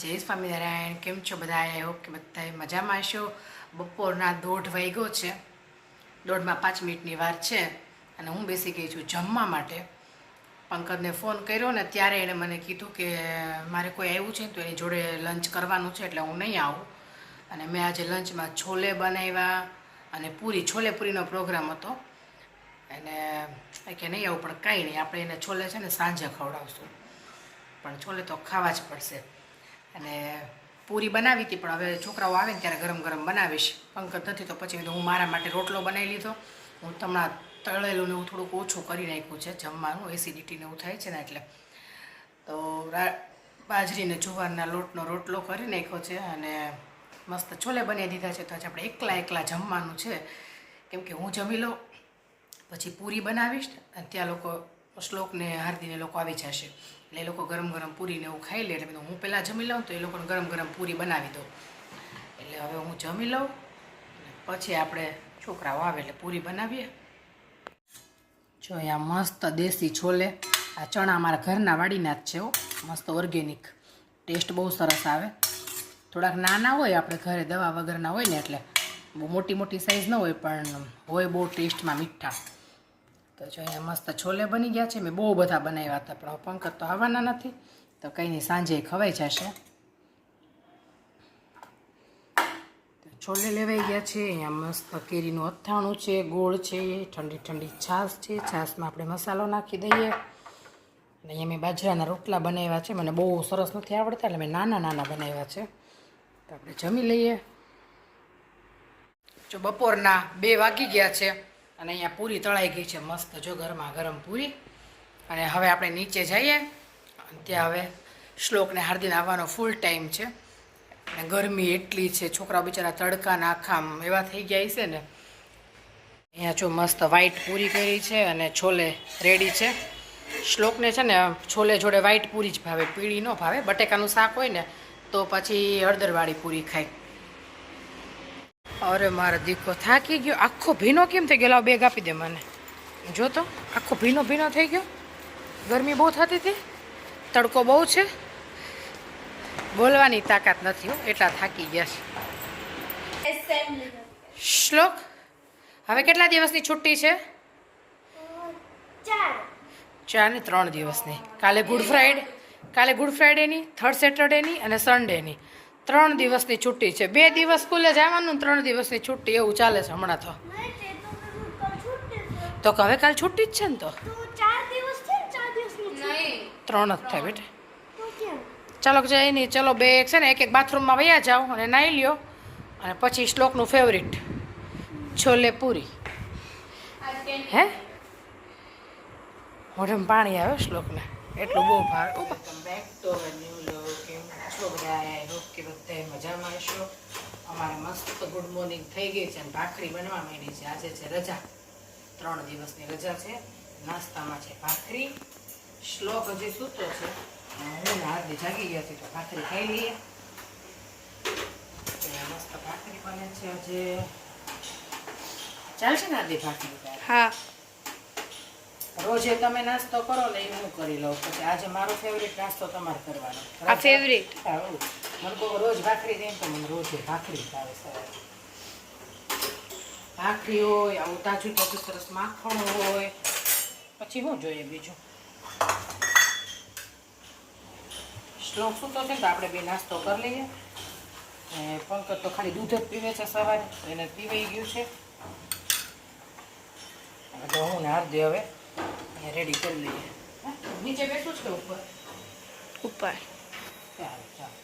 જય સ્વામિનારાયણ, કેમ છો બધા હોપ કે બધા મજામાં હશો. બપોરના દોઢ વાગ્યો છે. દોઢમાં પાંચ મિનિટની વાર છે અને હું બેસી ગઈ છું જમવા માટે. પંકજને ફોન કર્યો ને ત્યારે એણે મને કીધું કે મારે કોઈ આવ્યું છે તો એની જોડે લંચ કરવાનું છે એટલે હું નહીં આવું. અને મેં આજે લંચમાં છોલે બનાવ્યા અને પૂરી છોલે પૂરીનો પ્રોગ્રામ હતો અને કે નહીં આવું, પણ કાંઈ નહીં. આપણે એને છોલે છે ને સાંજે ખવડાવશું. પણ છોલે તો ખાવા જ પડશે. અને પૂરી બનાવી હતી, પણ હવે છોકરાઓ આવે ને ત્યારે ગરમ ગરમ બનાવીશ. પંકજ નથી તો પછી હું મારા માટે રોટલો બનાવી લીધો. હું તમારા તળેલું ને એવું થોડુંક ઓછું કરી નાખ્યું છે, જમવાનું એસિડિટી ને એવું થાય છે ને એટલે. તો બાજરીને જુવારના લોટનો રોટલો કરી નાખ્યો છે અને મસ્ત છોલે બનાવી દીધા છે. તો આજે આપણે એકલા એકલા જમવાનું છે. કેમ કે હું જમી લઉં, પછી પૂરી બનાવીશ, અને ત્યાં લોકો શ્લોકને હાર્દીને લોકો આવી જશે. એટલે એ લોકો ગરમ ગરમ પૂરીને એવું ખાઈ લે એટલે હું પહેલાં જમી લઉં તો એ લોકોને ગરમ ગરમ પૂરી બનાવી દઉં. એટલે હવે હું જમી લઉં પછી આપણે છોકરાઓ આવે એટલે પૂરી બનાવીએ. જો અહીંયા મસ્ત દેશી છોલે, આ ચણા અમારા ઘરના વાડીના જ છે મસ્ત ઓર્ગેનિક ટેસ્ટ બહુ સરસ આવે. થોડાક નાના હોય આપણે ઘરે દવા વગરના હોય ને એટલે, બહુ મોટી મોટી સાઈઝ ન હોય, પણ હોય બહુ ટેસ્ટમાં મીઠા. તો જો અહીંયા મસ્ત છોલે બની ગયા છે. મેં બહુ બધા બનાવ્યા હતા, પણ પંકજ તો આવવાના નથી. તો કંઈ નહીં, સાંજે ખવાઈ જશે. છોલે લેવાઈ ગયા છે. અહીંયા મસ્ત કેરીનું અથાણું છે, ગોળ છે, ઠંડી ઠંડી છાશ છે. છાશમાં આપણે મસાલો નાખી દઈએ. અને અહીંયા મેં બાજરાના રોટલા બનાવ્યા છે. મને બહુ સરસ નથી આવડતા, એટલે મેં નાના નાના બનાવ્યા છે. તો આપણે જમી લઈએ. જો બપોરના બે વાગી ગયા છે. અને અહીંયા પૂરી તળાઈ ગઈ છે મસ્ત, જો ગરમા ગરમ પૂરી. અને હવે આપણે નીચે જઈએ. ત્યાં હવે શ્લોકને હાર્દિન આવવાનો ફૂલ ટાઈમ છે. અને ગરમી એટલી છે, છોકરાઓ બિચારા તડકાના નાખામ એવા થઈ ગયા છે ને. અહીંયા જો મસ્ત વ્હાઈટ પૂરી કરી છે અને છોલે રેડી છે. શ્લોકને છે ને છોલે જોડે વ્હાઈટ પૂરી જ ભાવે, પીળી ન ભાવે. બટેકાનું શાક હોય ને, તો પછી હળદરવાળી પૂરી ખાય. અરે, મારો દીકરો થાકી ગયો. આખો ભીનો કેમ થઈ ગયો? બેગ આપી દે મને. જો તો, આખો ભીનો ભીનો થઈ ગયો. ગરમી બહુ થતી હતી. તડકો બહુ છે. બોલવાની તાકાત નથી એટલા થાકી ગયા છે. શ્લોક, હવે કેટલા દિવસની છુટ્ટી છે? ચાર ને ત્રણ દિવસની. કાલે ગુડ ફ્રાઈડે કાલે ગુડ ફ્રાઈડેની થર્ડ સેટરડેની અને સન્ડેની. ત્રણ દિવસની છુટ્ટી છે. બે દિવસ સ્કૂલે જવાનું ત્રણ દિવસની છુટ્ટી. એવું ચાલે છે હમણાં તો. તો હવે કાલ છુટ્ટી જ છે ને તો. ત્રણ જ થાય બેટા. ચાલો જઈ નહીં. ચલો બે એક છે ને એક એક બાથરૂમમાં વયા જાઓ અને નાહી લ્યો. અને પછી શ્લોકનું ફેવરિટ છોલે પૂરી. હે? મોઢામાં પાણી આવે શ્લોકને. એટલું બહુ ભાવે. છો બધા હોપ કે બધા મજામાં હશો અમારે મસ્ત ગુડ મોર્નિંગ થઈ ગઈ છે અને ભાખરી બનવા માંડી છે. આજે છે રજા. ત્રણ દિવસની રજા છે. નાસ્તામાં છે ભાખરી. શ્લોક હજી સૂતો છે. હું હાર્દિક જાગી ગયા છે તો ભાખરી ખાઈ લઈએ. મસ્ત ભાખરી બને છે આજે. ચાલશે ને હાર્દિક ભાખરી? હા. રોજે તમે નાસ્તો કરો ને એ હું કરી લઉં. પછી આજે મારો ફેવરિટ નાસ્તો તમારે કરવાનો. આ ફેવરિટ હા, મને કોઈ રોજ ભાખરી દે તો મને રોજે ભાખરી ભાવે સર ભાખરી હોય આવું તાજું તાજું સરસ માખણ હોય. પછી શું જોઈએ બીજું? શ્લોક તો છે તો આપણે બે નાસ્તો કરી લઈએ. પંકજ તો ખાલી દૂધ જ પીવે છે સવારે. એને પીવાઈ ગયું છે. તો હું ને હાર્દિ હવે રેડી કરી લઈએ. નીચે બેસું છે ઉપર? ઉપર. ચાલો ચાલો.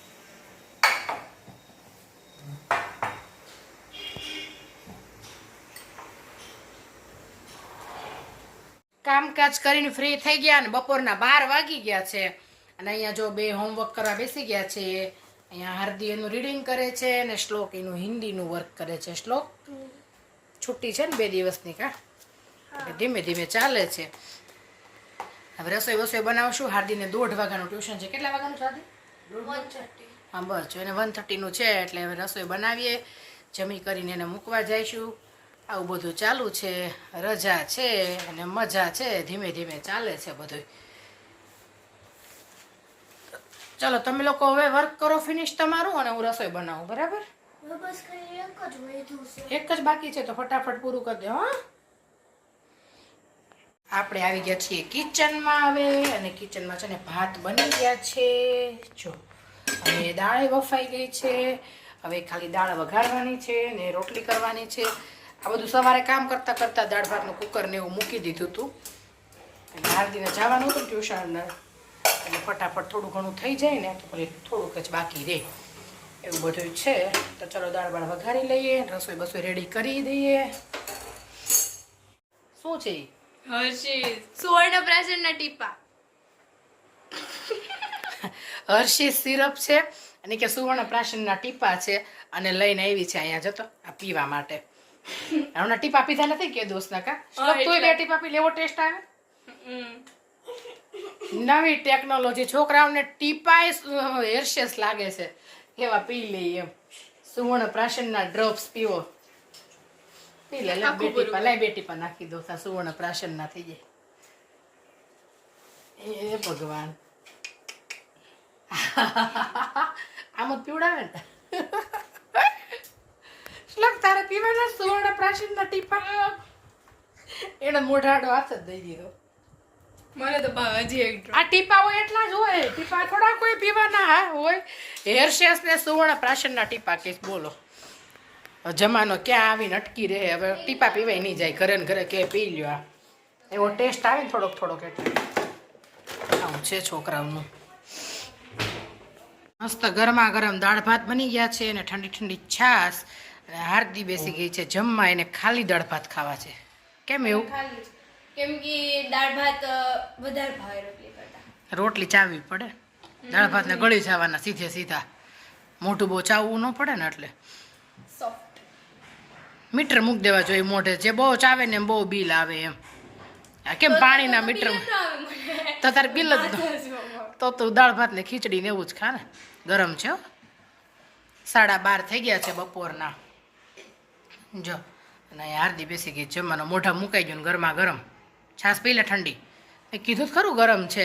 કામકાજ કરીને ફ્રી થઈ ગયા અને બપોરના બાર વાગી ગયા છે. અને અહીંયા જો બે હોમવર્ક કરવા બેસી ગયા છે. અહીંયા હાર્દી એનું રીડિંગ કરે છે અને શ્લોક એનું હિન્દીનું વર્ક કરે છે. શ્લોક છુટ્ટી છે ને બે દિવસની કા? ધીમે ધીમે ચાલે છે. હવે રસોઈ વસોઈ બનાવશું. હાર્દીને દોઢ વાગ્યાનું ટ્યુશન છે. કેટલા વાગ્યાનું છે હાર્દી? હા બસ. જો એને વન થર્ટીનું છે એટલે હવે રસોઈ બનાવીએ. જમી કરીને એને મૂકવા જઈશું. આવું બધું ચાલુ છે. રજા છે અને મજા છે. ધીમે ધીમે ચાલે છે બધું ચલો તમે લોકો હવે વર્ક કરો ફિનિશ તમારું અને હું રસોઈ બનાવું બરાબર? એક જ બાકી છે તો ફટાફટ પૂરું કરી દો હા. આપણે આવી ગયા છીએ કિચનમાં હવે, અને કિચનમાં છે ને ભાત બની ગયા છે. જો અને દાળ બફાઈ ગઈ છે. હવે ખાલી દાળ વઘારવાની છે ને રોટલી કરવાની છે. આ બધું સવારે કામ કરતાં કરતાં દાળ ભાતનું કુકરને એવું મૂકી દીધું હતું હાર્દીને જવાનું હતું ટ્યુશન એટલે ફટાફટ થોડું ઘણું થઈ જાય ને, તો પછી થોડુંક જ બાકી રહે. એવું બધું છે. તો ચલો દાળ ભાળ વઘારી લઈએ રસોઈ બસોઈ રેડી કરી દઈએ. શું છે? હર્ષિસ સુવર્ણ ટીપા. સિરપ છે અને કે સુવર્ણ પ્રાશનના ટીપા છે અને લઈને આવી છે અહીંયા જતો આ પીવા માટે. હમણાં ટીપા પીધા નથી કે દોસ્તના કા? તો તું બે ટીપા પી લેવો ટેસ્ટ આવે? નવી ટેકનોલોજી છોકરાઓને ટીપાય હેરશેસ લાગે છે. એવા પી લઈએ એમ. સુવર્ણ પ્રાશનના ડ્રોપ્સ પીવો. લે લે નાખી દો સુવર્ણ પ્રાશનના થઈ જાય એ ભગવાન આમ જ પીવડાવે ને શ્લોક તારે પીવાના સુવર્ણ પ્રાચીનના ટીપા એને મોઢાડો હાથ જ દઈ દીધો મને તો ભાવ હજી એક આ ટીપા હોય એટલા જ હોય ટીપા થોડા કોઈ પીવાના હોય હેરશેસ ને સુવર્ણ ટીપા કહીશ બોલો જમાનો ક્યાં આવીને અટકી રહે હવે ટીપા પીવાય નહીં જાય ઘરે ને ઘરે કે પી લ્યો આ. એવો ટેસ્ટ આવે ને થોડોક થોડોક એટલે. આવું છે છોકરાઓનું. મસ્ત ગરમા ગરમ દાળ ભાત બની ગયા છે અને ઠંડી ઠંડી છાશ. અને હાર્દી બેસી ગઈ છે જમવા એને ખાલી દાળ ભાત ખાવા છે. કેમ એવું? કેમ કે દાળ ભાત વધારે ભાવે રોટલી કરતા. રોટલી ચાવવી પડે. દાળ ભાતને ગળી જવાના સીધે સીધા. મોટું બહુ ચાવવું ન પડે ને એટલે. મીટર મૂકી દેવા જોઈએ મોઢે. જે બહુ ચાવે ને એમ બહુ બિલ આવે એમ. આ કેમ પાણીના મીટર તો તારે બિલ જ તો તું દાળ ભાત ને ખીચડી ને એવું જ ખા ને ગરમ છે હો. સાડા બાર થઈ ગયા છે બપોરના. જો અને હાર્દી બેસી ગઈ જમવાનો મોઢા મુકાઈ ગયું ને ગરમા ગરમ. છાશ પહેલા ઠંડી. મેં કીધું જ ખરું ગરમ છે.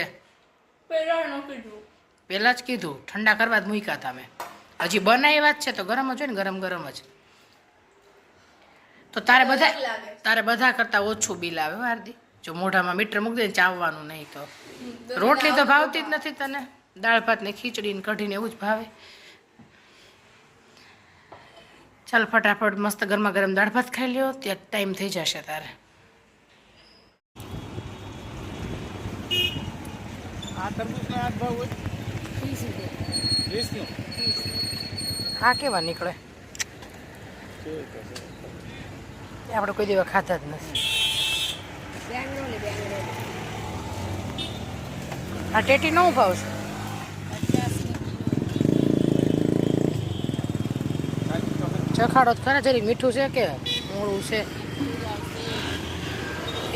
પહેલાં જ કીધું. ઠંડા કરવા જ મૂક્યા હતા મેં હજી બનાવી વાત છે તો ગરમ જ હોય ને ગરમ ગરમ જ. તો તારે બધા તારે બધા કરતાં ઓછું બિલ આવે વારદી. જો મોઢામાં મીટર મૂકી દે ને ચાવવાનું નહીં તો. રોટલી તો ભાવતી જ નથી તને. દાળ ભાત ને ખીચડી ને કઢી એવું જ ભાવે. ચાલ ફટાફટ મસ્ત ગરમા ગરમ દાળ ભાત ખાઈ લ્યો ત્યાં ટાઈમ થઈ જશે તારે. આ કેવા નીકળે? આપણે કોઈ દિવસ ખાતા જ નથી. આ ટેટી નો ભાવ છે? ચખાડો જ ખરા જરી મીઠું છે કે મોળું છે?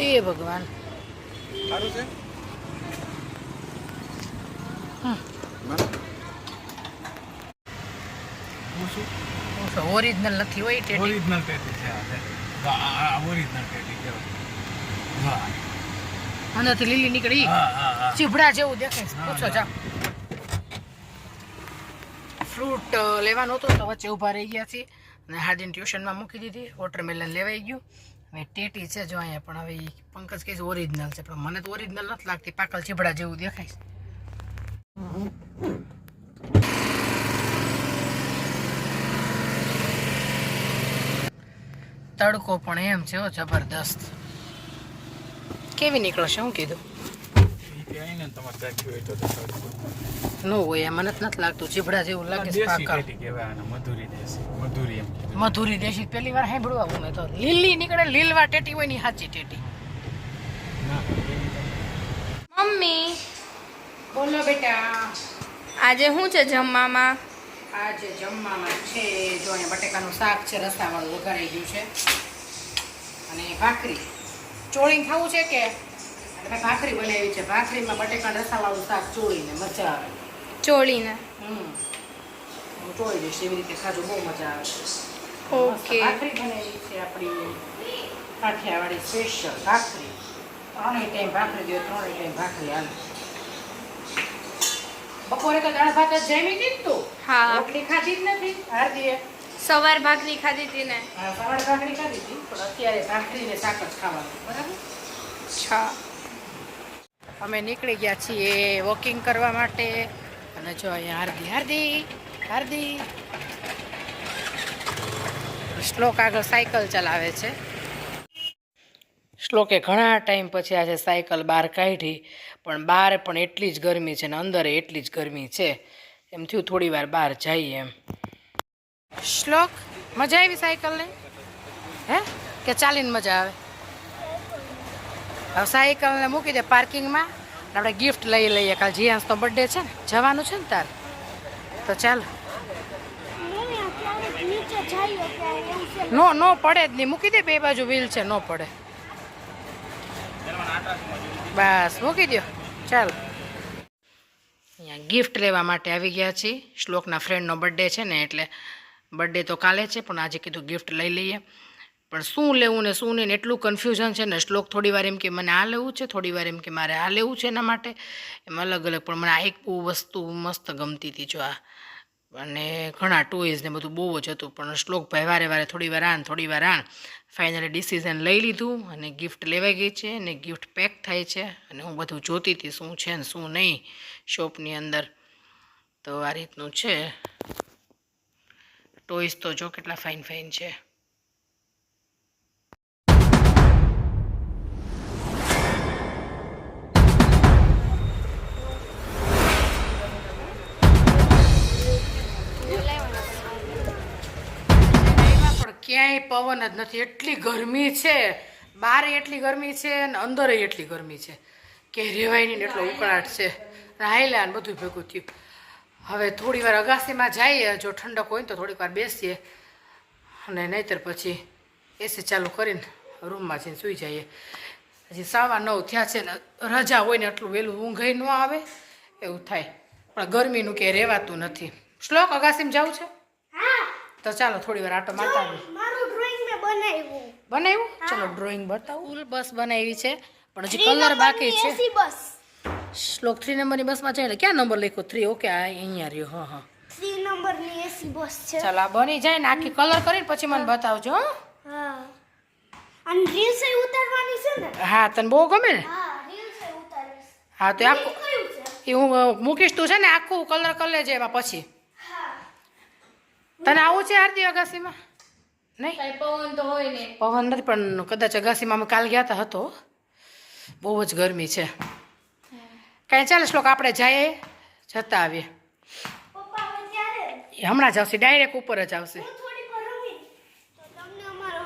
એ ભગવાન. સારું છે? હું શું? ઓરિજિનલ નથી હોય ટેટી? ઓરિજિનલ પેટી છે. આ રીતના વાહ અંદરથી લીલી નીકળી. ચીભડા જેવું દેખાય પૂછો જા. ફ્રૂટ લેવાનું હતું તો વચ્ચે ઊભા રહી ગયા છીએ અને હાર્દીને ટ્યુશનમાં મૂકી દીધી. વોટરમેલન લેવાઈ ગયું. હવે ટેટી છે જો અહીંયા પણ હવે પંકજ પંકજ છે ઓરિજિનલ છે. પણ મને તો ઓરિજિનલ નથી લાગતી. પાકલ ચીભડા જેવું દેખાય છે. તડકો પણ એમ છે હો જબરદસ્ત. કેવી નીકળશે શું કીધું. ઈ કે આઈને તમારે ચાખ્યું હોય તો તો સારું. ન હોય એમાં નથી લાગતું. ચીભડા જેવું લાગે છે મધુરી દેશી મધુરી મધુરી દેશી પહેલી વાર સાંભળવા આવું મેં તો. લીલી નીકળે લીલવા ટેટી હોયની સાચી ટેટી. મમ્મી બોલો બેટા. આજે શું છે જમવામાં? આજે જમવામાં છે જો અહીંયા બટેકાનું શાક છે રસાવાળું વઘારાઈ ગયું છે. અને ભાખરી. ચોળીને ખાવું છે કે? એટલે ભાખરી બનાવી છે. ભાખરીમાં બટેકા રસાવાળું શાક ચોળીને મજા આવે. ચોળીને. હમ. હું ચોળી દઈશ એવી રીતે ખાજો બહુ મજા આવે છે. ઓકે. ભાખરી બનાવી છે આપણી કાઠિયાવાડી સ્પેશિયલ ભાખરી. ત્રણેય ટાઈમ ભાખરી દો ત્રણેય ટાઈમ ભાખરી હાલે. બપોરે તો દાળ ભાત જ જમી હતી તું? હા. રોટલી ખાધી જ નથી હાર્દીએ સવાર ભાખરી ખાધી હતી ને. હા, સવારે ભાખરી ખાધી હતી પણ અત્યારે ભાખરી ને શાક જ ખાવાનું બરાબર? છ અમે નીકળી ગયા છીએ વોકિંગ કરવા માટે. અને જો અહીંયા હાર્દી હાર્દી હાર્દી શ્લોક આગળ સાયકલ ચલાવે છે. શ્લોકે ઘણા ટાઈમ પછી આજે સાયકલ બહાર કાઢી પણ બહાર પણ એટલી જ ગરમી છે ને અંદર એટલી જ ગરમી છે. એમ થયું થોડી વાર બહાર જઈએ એમ. શ્લોક? મજા આવી સાયકલને? હે? કે ચાલીને મજા આવે? હવે સાયકલને મૂકી દે પાર્કિંગમાં આપણે ગિફ્ટ લઈ લઈએ. કાલ જીયાંશનો બર્થડે છે ને? જવાનું છે ને તાર? તો ચાલ. નો નો પડે જ નહીં. મૂકી દે બે બાજુ વ્હીલ છે નો પડે. બસ, મૂકી દો ચાલ. અહીંયા ગિફ્ટ લેવા માટે આવી ગયા છીએ. શ્લોકના ફ્રેન્ડનો બર્થડે છે ને, એટલે બર્થડે તો કાલે છે, પણ આજે કીધું ગિફ્ટ લઈ લઈએ. પણ શું લેવું ને શું નહીં એટલું કન્ફ્યુઝન છે ને, શ્લોક થોડી વાર એમ કે મને આ લેવું છે, થોડી વાર એમ કે મારે આ લેવું છે એના માટે. એમ અલગ અલગ, પણ મને આ એક વસ્તુ મસ્ત ગમતી હતી, જો આ અને ઘણા ટોઈઝ ને બધું બહુ જ હતું. પણ શ્લોકભાઈ વારે વારે થોડી વાર આન, થોડી વાર આન. ફાઇનલી ડિસિઝન લઈ લીધું અને ગિફ્ટ લેવાઈ ગઈ છે અને ગિફ્ટ પેક થાય છે. અને હું બધું જોતી હતી શું છે ને શું નહીં શોપની અંદર. તો આ રીતનું છે. ટોઈઝ તો જો કેટલા ફાઇન ફાઇન છે. પવન જ નથી. એટલી ગરમી છે. બહાર એટલી ગરમી છે અને અંદર એટલી ગરમી છે. કે રેવાય નહીં એટલો ઉકળાટ છે. રાહેલા ને બધું ભેગું થયું. હવે થોડી વાર અગાસીમાં જઈએ. જો ઠંડક હોય ને તો થોડીક વાર બેસીએ. અને નહીંતર પછી એસી ચાલુ કરીને રૂમમાં જઈને સૂઈ જઈએ. હજી સાવા નવ થયા છે ને રજા હોય ને એટલું વહેલું ઊંઘાઈ ન આવે. એવું થાય. પણ ગરમીનું કે રહેવાતું નથી. શ્લોક અગાસીમાં જવું છે? તો ચાલો થોડી વાર આટો મારતા આવીએ. બનાવ્યું? બનાવ્યું? ચલો ડ્રોઈંગ બતાવું. ફૂલ બસ બનાવી છે પણ હજી કલર બાકી છે. બસ શ્લોક થ્રી નંબરની બસમાં છે એટલે ક્યાં નંબર લખ્યો? થ્રી ઓકે આ અહીંયા રહ્યો હા હા. નંબર નંબરની એસી બસ છે. ચાલો આ બની જાય ને આખી કલર કરીને પછી મને બતાવજો હો. હા. અને રીલ્સ ઉતારવાની છે ને? હા તને બહુ ગમે ને? હા રીલ્સ ઉતારીશ. હા તો આખું એ હું મૂકીશ તું છે ને આખું કલર કરી લેજે એમાં પછી. હા. તને આવું છે આરતી અગાસીમાં? નહીં? કઈ પવન તો હોય ને પવન નથી પણ કદાચ અગાસીમાં અમે કાલ ગયા હતા હતો. બહુ જ ગરમી છે. કાંઈ ચાલે શ્લોક? આપણે જઈએ? જતા આવીએ. પપ્પા હવે ત્યારે એ હમણાં જ આવશે ડાયરેક્ટ ઉપર જ આવશે. હું થોડી વાર રમી. તો તમને અમારો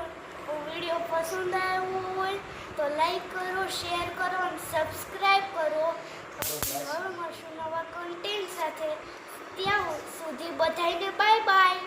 વીડિયો પસંદ આવ્યો હોય તો લાઈક કરો શેર કરો અને સબસ્ક્રાઈબ કરો. મળશું નવા કન્ટેન્ટ સાથે. ત્યાં સુધી બધાને બાય બાય